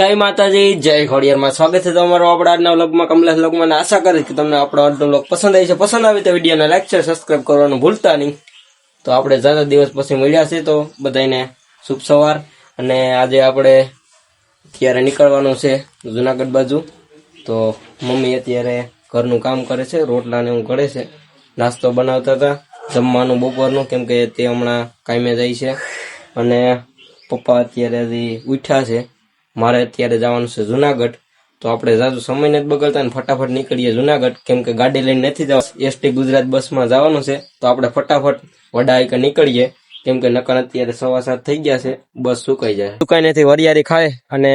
જય માતાજી, જય ખોડિયારમાં. સ્વાગત છે તમારો આપણા આજના વ્લોગમાં, કમલેશ વ્લોગમાં. આશા કરી કે તમને આપણો આજનો વ્લોગ પસંદ આવી છે. પસંદ આવે તો વિડીયોને લાઈક છે સબસ્ક્રાઈબ કરવાનું ભૂલતા નહીં. તો આપણે જાતા દિવસ પછી મળ્યા છે તો બધાને શુભ સવાર. અને આજે આપણે અત્યારે નીકળવાનું છે જુનાગઢ બાજુ. તો મમ્મી અત્યારે ઘરનું કામ કરે છે. રોટલાને એવું કરે છે. નાસ્તો બનાવતા હતા. જમવાનું બપોરનું, કેમ કે તે હમણાં કામે જાય છે. અને પપ્પા અત્યારે હજી ઉઠ્યા છે. મારે અત્યારે જવાનું છે જુનાગઢ, તો આપણે જાજુ સમય નથી બગડતા ને ફટાફટ નીકળીએ જુનાગઢ. કેમ કે ગાડી લઈને નથી જવા એસટી ગુજરાત બસમાં જવાનું છે, તો આપણે ફટાફટ વડા આઈકા નીકળીએ. કેમ કે નકર અત્યારે સવા સાત થઈ ગયા છે, બસ સુકાઈ જાય. સુકાઈ નથી વરિયારી ખાય અને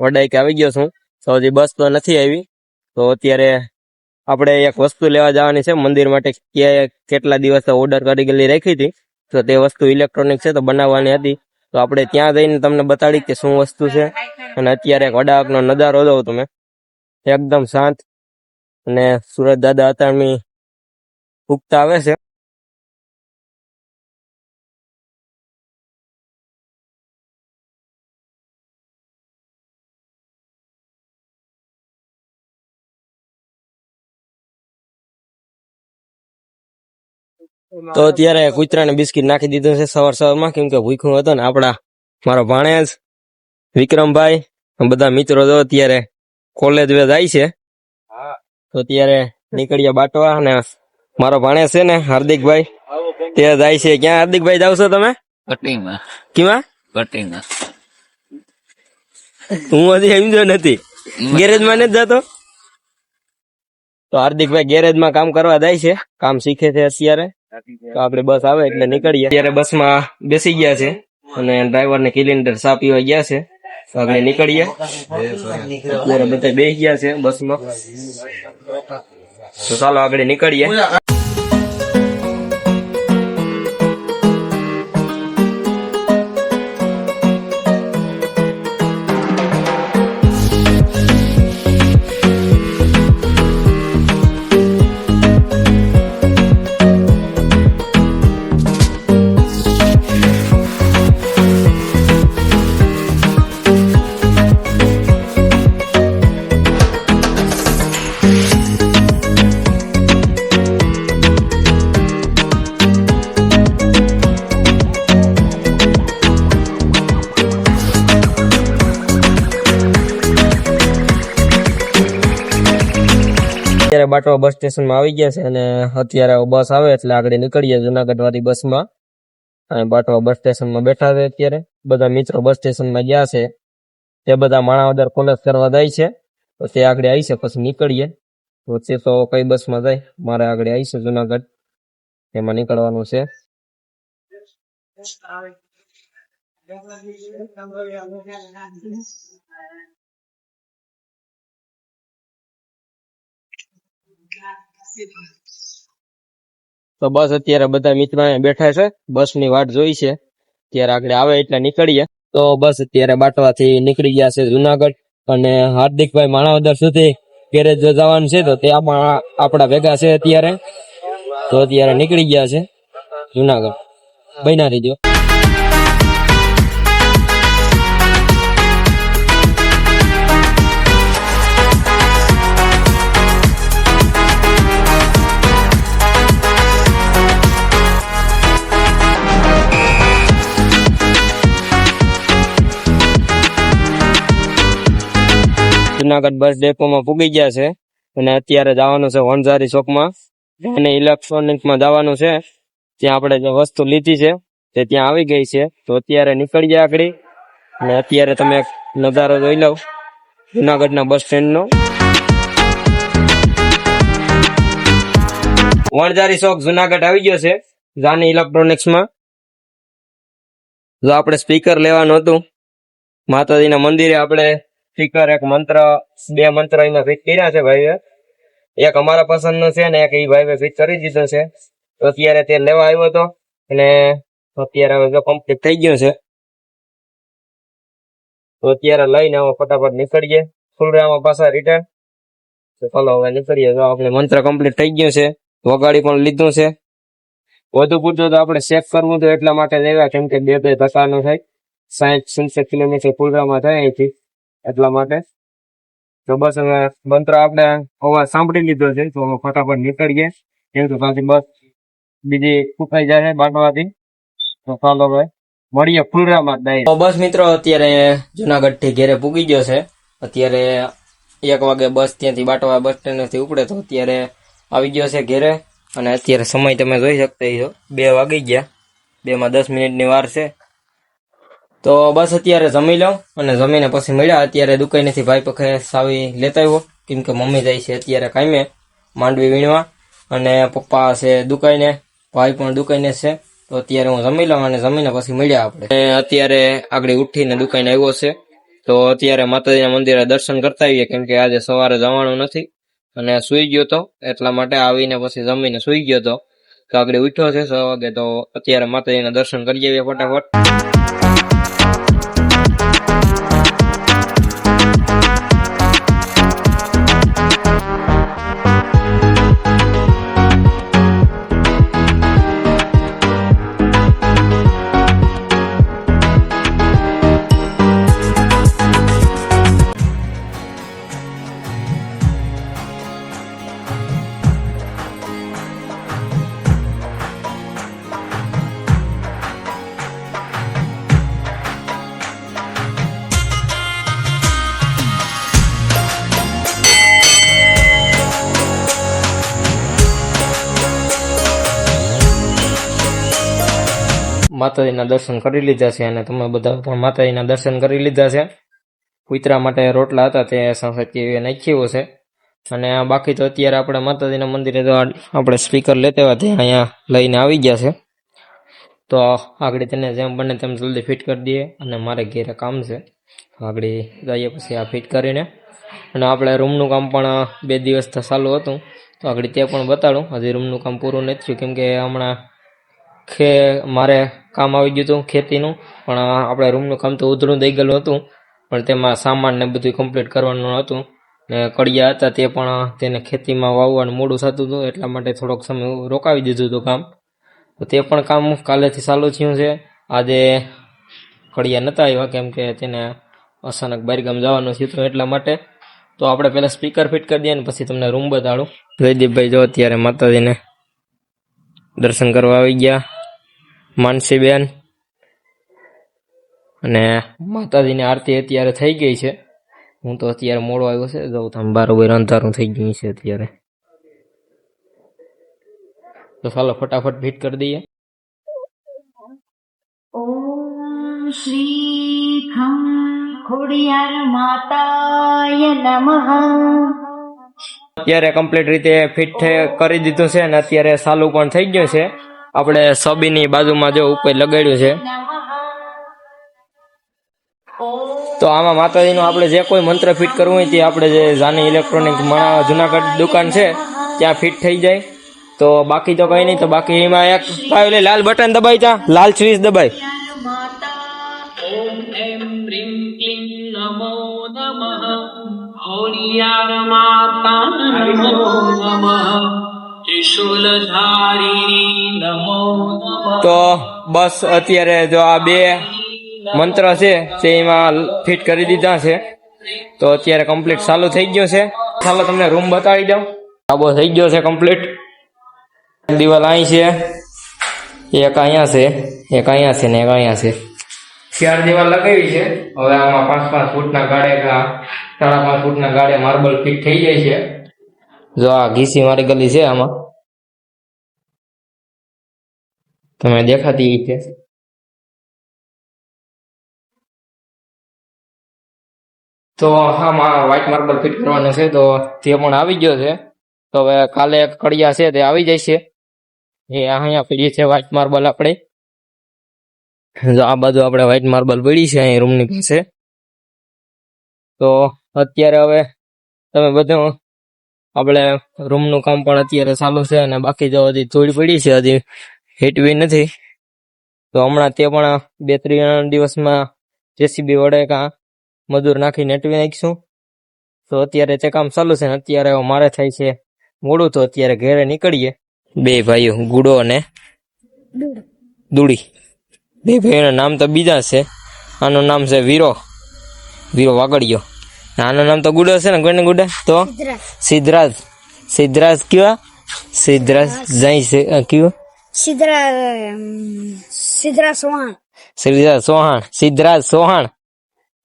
વડા આઈકા આવી ગયો છું. તો હજી બસ તો નથી આવી. તો અત્યારે આપણે એક વસ્તુ લેવા જવાની છે, મંદિર માટે કેટલા દિવસ ઓર્ડર કરી ગયેલી રાખી હતી. તો તે વસ્તુ ઇલેક્ટ્રોનિક છે, તો બનાવવાની હતી. તો આપણે ત્યાં જઈને તમને બતાડી કે શું વસ્તુ છે. અને અત્યારે એક વડાકનો નજારો દો તમે એકદમ શાંત અને સુરત દાદા અતારમી ઉગતા આવે છે. તો અત્યારે કૂતરાને બિસ્કિટ નાખી દીધું છે સવાર સવારમાં કેમ કે ભૂખ્યું હતો ને આપણા મારો ભાણેજ વિક્રમભાઈ બધા મિત્રો તો અત્યારે કોલેજ વે જાય છે. તો અત્યારે નીકળ્યા બાટવા અને મારો ભાણેજ છે ને હાર્દિકભાઈ તે જાય છે. ક્યાં? હાર્દિકભાઈ જાવ છો તમે? કટિંગમાં કેમાં? કટિંગમાં હું હજી સમજો નથી. ગેરેજમાં નથી જતો? તો હાર્દિકભાઈ ગેરેજમાં કામ કરવા જાય છે. કામ શીખે છે અત્યારે. આપણે બસ આવે એટલે નીકળીએ. અત્યારે બસમાં બેસી ગયા છે અને ડ્રાઈવર ને કિલિન્ડર સા પીવા ગયા છે. તો આપણે નીકળીએ. અત્યારે બધા બેસી ગયા છે બસમાં. તો ચાલો આગળ નીકળીએ. બાટવા બસ સ્ટેશનમાં આવી ગયા છે અને અત્યારે બસ આવે એટલે આગળ નીકળીએ જુનાગઢ વાળી બસમાં. અને બાટવા બસ સ્ટેશનમાં બેઠા છે અત્યારે. બધા મિત્રો બસ સ્ટેશનમાં ગયા છે. તે બધા માણાવદર કોલેજ કરવા જાય છે. તો તે આગળ આવી છે પછી નીકળીએ. તો તે તો કઈ બસમાં જાય. મારે આગળ આવી છે જુનાગઢ. એમાં નીકળવાનું છે. તો બસ અત્યારે બધા મિત્રો બેઠા છે. બસની વાટ જોઈ છે. ત્યારે આગળ આવે એટલે નીકળીએ. તો બસ અત્યારે બાટવાથી નીકળી ગયા છે જુનાગઢ. અને હાર્દિકભાઈ માણાવદર સુધી ગેરેજ જવાનું છે તો તે આપણા ભેગા છે અત્યારે. તો અત્યારે નીકળી ગયા છે જુનાગઢ. બન્યા રહીજો. જુનાગઢ બસ ડેપોમાં પૂગી ગયા છે. અને અત્યારે જવાનું છે વણઝારી ચોકમાં. અને ઇલેક્ટ્રોનિકમાં જવાનું છે. ત્યાં આપણે જે વસ્તુ લીધી છે, તે ત્યાં આવી ગઈ છે. તો અત્યારે નીકળી ગયા આગળ. અને અત્યારે તમે નજારો જોઈ લો. જુનાગઢના બસ સ્ટેન્ડનો. વણઝારી ચોક જુનાગઢ આવી ગયો છે. જાની ઇલેક્ટ્રોનિક્સમાં. જો આપણે સ્પીકર લેવાનું હતું. માતાજીના મંદિરે આપણે સ્પીકર, એક મંત્ર, બે મંત્ર એમાં ફિટ કર્યા છે ભાઈએ. એક અમારા પસંદનો છે ને એક એ ભાઈએ ફિટ કરી દીધો છે. તો અત્યારે તે લેવા આવ્યો હતો અને અત્યારે હવે જો કમ્પ્લીટ થઈ ગયો છે. તો અત્યારે લઈને હવે ફટાફટ નીકળીએ. ફૂલરામાં પાછા રિટર્ન તો ચાલો હવે નીકળીએ. તો આપણે મંત્ર કમ્પ્લીટ થઈ ગયો છે. વગાડી પણ લીધું છે. વધુ પૂરતું તો આપણે ચેક કરવું તો એટલા માટે લેવા, કેમ કે બે બે ધક્કાનું થાય. સાહીઠ સિત્તેર કિલોમીટર ફૂલરામાં થાય અહીંથી. એટલા માટે? તો બસ હવે મંત્ર આપણે અવાજ સાંભળી લીધો છે, તો હવે ફટાફટ નીકળીએ. કેમ તો કાલથી બસ બીજી કુફાઈ જાય બાટવાથી તો ચાલો હવે મળીએ ફૂલરામાં તો બસ મિત્રો, અત્યારે જુનાગઢથી ઘેરે પૂગી ગયો છે. અત્યારે એક વાગે બસ ત્યાંથી બાટવા બસ સ્ટેન્ડથી ઉપડે તો અત્યારે આવી ગયો છે ઘેરે. અને અત્યારે સમય તમે જોઈ શકતા છો બે વાગી ગયા. બે માં દસ મિનિટની વાર છે. તો બસ અત્યારે જમી લઉં અને જમીને પછી મળ્યા. અત્યારે દુકાનેથી ભાઈ પખે સાવી લેતા આવ્યો. કેમ કે મમ્મી જાય છે અત્યારે કાંઈ માંડવી વીણવા. અને પપ્પા છે દુકાને, ભાઈ પણ દુકાને છે. તો અત્યારે હું જમી લઉં અને જમીને પછી મળ્યા આપણે. અત્યારે આગળ ઉઠીને દુકાને આવ્યો છે. તો અત્યારે માતાજીના મંદિરે દર્શન કરતા આવીએ, કેમ કે આજે સવારે જવાનું નથી. અને સુઈ ગયો તો, એટલા માટે આવીને પછી જમીને સુઈ ગયો તો. આગળ ઉઠ્યો છે સો વાગે તો અત્યારે માતાજીના દર્શન કરી આવીએ ફટાફટ. માતાજીના દર્શન કરી લીધા છે અને તમે બધા પણ માતાજીના દર્શન કરી લીધા છે. કુતરા માટે રોટલા હતા તે સંસદ નાખ્યું છે. અને બાકી તો અત્યારે આપણે માતાજીના મંદિરે તો આપણે સ્પીકર લેતા હોય તે અહીંયા લઈને આવી ગયા છે. તો આગળ તેને જેમ બને તેમ જલ્દી ફિટ કરી દઈએ અને મારે ઘેરે કામ છે. આગળ જઈએ પછી આ ફિટ કરીને. અને આપણે રૂમનું કામ પણ બે દિવસથી ચાલુ હતું. તો આગળ તે પણ બતાડું. હજી રૂમનું કામ પૂરું નથી થયું. કેમ કે હમણાં ખે મારે કામ આવી ગયું હતું ખેતીનું, પણ આપણે રૂમનું કામ તો ઉધડું દઈ ગયેલું હતું, પણ તેમાં સામાન ને બધું કમ્પ્લીટ કરવાનું હતું. ને કડિયા હતા તે પણ તેને ખેતીમાં વાવવાનું મોડું થતું હતું, એટલા માટે થોડોક સમય રોકાવી દીધું હતું કામ. તો તે પણ કામ કાલેથી ચાલુ થયું છે. આજે કડિયા નતા આવ્યા, કેમ કે તેને અચાનક બહારગામ જવાનું થયું હતું એટલા માટે. તો આપણે પહેલાં સ્પીકર ફિટ કરી દઈએ ને પછી તમને રૂમ બતાડું. જયદીપભાઈ જો અત્યારે માતાજીને દર્શન કરવા આવી ગયા. માનસીબેન અને માતાજીની આરતી અત્યારે થઈ ગઈ છે. હું તો અત્યારે મોડો આવ્યો છે. જવું તમે બરોબર અંધારું થઈ ગયું છે અત્યારે. તો ચાલો ફટાફટ ફીટ કરી દઈએ. શ્રી ખમ ખોડિયાર માતાય નમઃ. અત્યારે કમ્પ્લીટ રીતે ફિટ કરી દીધું છે અને અત્યારે ચાલુ પણ થઈ ગયું છે. આપણે સબીની બાજુમાં જો ઉપર લગાડ્યું છે. તો આમાં માતાજીનો આપણે જે કોઈ મંત્ર ફિટ કરવું હોય તે આપણે જે જાની ઇલેક્ટ્રોનિક મણા જુનાગઢ દુકાન છે, ત્યાં ફિટ થઈ જાય. તો બાકી તો કઈ નહીં, તો બાકી એમાં એક ભાઈ લાલ બટન દબાઈ તા, લાલ સ્વિચ દબાઈ માતા તો બસ અત્યારે જો આ બે મંત્ર છે તે એમાં ફિટ કરી દીધા છે. તો અત્યારે કમ્પ્લીટ ચાલુ થઈ ગયો છે. ચાલો તમને રૂમ બતાવી દઉં. આબો થઈ ગયો છે કમ્પ્લીટ. દિવાલ અહીં છે. એક અહીંયા છે, એક અહીંયા છે ને એક અહીંયા છે. ચાર દિવાલ લગાવી છે. હવે આમાં પાંચ પાંચ ફૂટના કા સાડા પાંચ ફૂટના ગાડે માર્બલ ફિટ થઈ જાય છે. જો આ ઘીસી મારી ગલી છે આમાં. તમે દેખાતી ઈ છે. તો આમાં વ્હાઇટ માર્બલ ફિટ કરવાનું છે, તો તે પણ આવી ગયો છે. તો હવે કાલે કડિયા છે તે આવી છે એ અહીંયા પડી છે વ્હાઇટ માર્બલ આપણે. જો આ બાજુ આપણે વ્હાઇટ માર્બલ પડી છે અહીં રૂમની પાસે. તો અત્યારે હવે તમે બધું આપણે રૂમનું કામ પણ અત્યારે ચાલુ છે અને બાકી જો હજી ધૂળ પડી છે હજી હેટવી નથી. તો હમણાં તે પણ બે ત્રણ દિવસમાં જેસીબી વડે કાં મજૂર નાખીને હેટવી નાખીશું. તો અત્યારે તે કામ ચાલુ છે ને અત્યારે મારે થાય છે મોડું તો અત્યારે ઘરે નીકળીએ. બે ભાઈઓ ગુડો અને દુડી. બે ભાઈઓના નામ તો બીજા છે. આનું નામ છે વીરો. વીરો વાગડિયો. નાનું નામ તો ગુડો છે ને? કોઈને ગુડા? તો? સિદ્ધરાજ. સિદ્ધરાજ. કયો? સિદ્ધરાજ જઈ છે. કયો? સોહાણ સિદ્ધરાજ સોહાણ સિદ્ધરાજ સોહાણ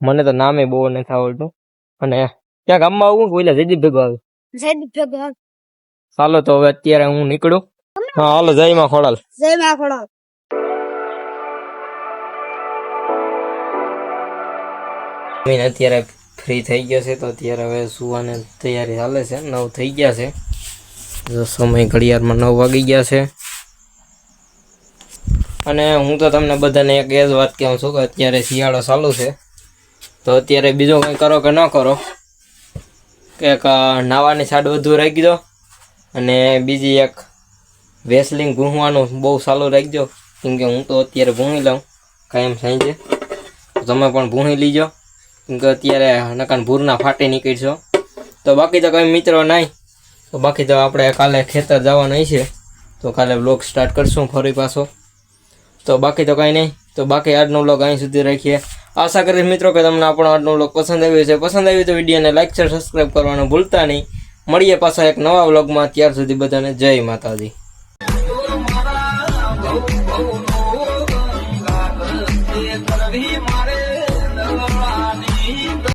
મને તો નામે બહુ નથી આવડતું. અને ક્યાં ગામમાં આવું? કોઈ જયદીપ ભેગો આવ્યો જયદીપ ભેગો ચાલો તો હવે અત્યારે હું નીકળું. હા હાલો જય માં ખોડાલ. જય માં ખોડાલ અત્યારે ફ્રી થઈ ગયો છે, તો અત્યારે હવે સુવાની તૈયારી ચાલે છે. નવ થઈ ગયા છે. જો સમય ઘડિયાળમાં નવ વાગી ગયા છે. અને હું તો તમને બધાને એક એ જ વાત કહું છું કે અત્યારે શિયાળો ચાલુ છે. તો અત્યારે બીજો કંઈ કરો કે ન કરો. કે નાવાની સાડ વધુ રાખી દો અને બીજી એક વેસલિંગ ગૂંહવાનું બહુ સારું રાખજો. કેમ કે હું તો અત્યારે ભૂંગી લઉં. કાયમ સાંજે. તમે પણ ભૂંગી લીજો. કે અત્યારે નકાન ભૂરના ફાટી નીકળશો. તો બાકી તો કંઈ મિત્રો નહીં. તો બાકી તો આપણે કાલે ખેતર જવાનું છે તો કાલે બ્લોગ સ્ટાર્ટ કરશું ફરી પાછો. તો બાકી તો કાંઈ નહીં. તો બાકી આજનો બ્લોગ અહીં સુધી રાખીએ. આશા કરીશ મિત્રો કે તમને આપણો આજનો બ્લોગ પસંદ આવ્યો છે પસંદ આવ્યું તો વિડીયોને લાઇક શેર સબસ્ક્રાઈબ કરવાનું ભૂલતા નહીં. મળીએ પાછા એક નવા બ્લોગમાં ત્યાર સુધી બધાને જય માતાજી.